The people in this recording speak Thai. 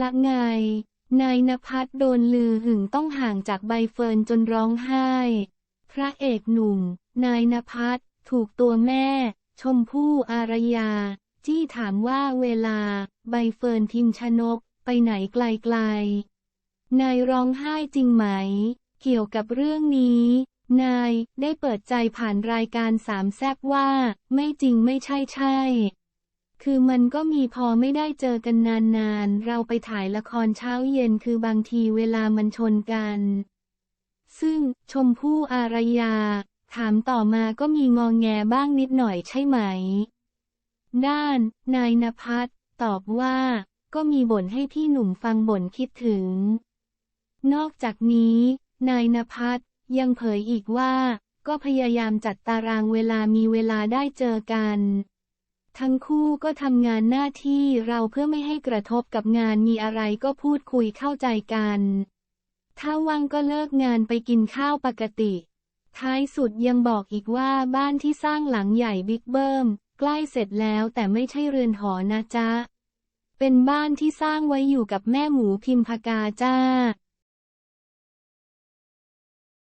ละไง นายนภัสโดนลือหึงต้องห่างจากใบเฟิร์นจนร้องไห้ พระเอกหนุ่ม นายนภัสถูกตัวแม่ ชมพู่อารยา จี้ถามว่าเวลา ใบเฟิร์นพิมชนก ไปไหนไกลๆ นายร้องไห้จริงไหม เกี่ยวกับเรื่องนี้ นายได้เปิดใจผ่านรายการสามแซบว่า ไม่จริงไม่ใช่ใช่ คือมันก็มีพอไม่ได้เจอกันนานๆ เราไปถ่ายละครเช้าเย็นคือบางทีเวลามันชนกัน ซึ่งชมพู่อารยา ถามต่อมาก็มีงองแงบ้างนิดหน่อยใช่ไหม ด้าน นายนภัสตอบว่า ก็มีบ่นให้พี่หนุ่มฟังบ่นคิดถึง นอกจากนี้ นายนภัสยังเผยอีกว่า ก็พยายามจัดตารางเวลามีเวลาได้เจอกัน ทั้งคู่ก็ทำงานหน้าที่เราเพื่อไม่ให้กระทบกับงานมีอะไรก็พูดคุยเข้าใจกัน ถ้าว่างก็เลิกงานไปกินข้าวปกติ ท้ายสุดยังบอกอีกว่าบ้านที่สร้างหลังใหญ่บิ๊กเบิ้มใกล้เสร็จแล้วแต่ไม่ใช่เรือนหอนะจ๊ะ เป็นบ้านที่สร้างไว้อยู่กับแม่หมูพิมพากาจ้า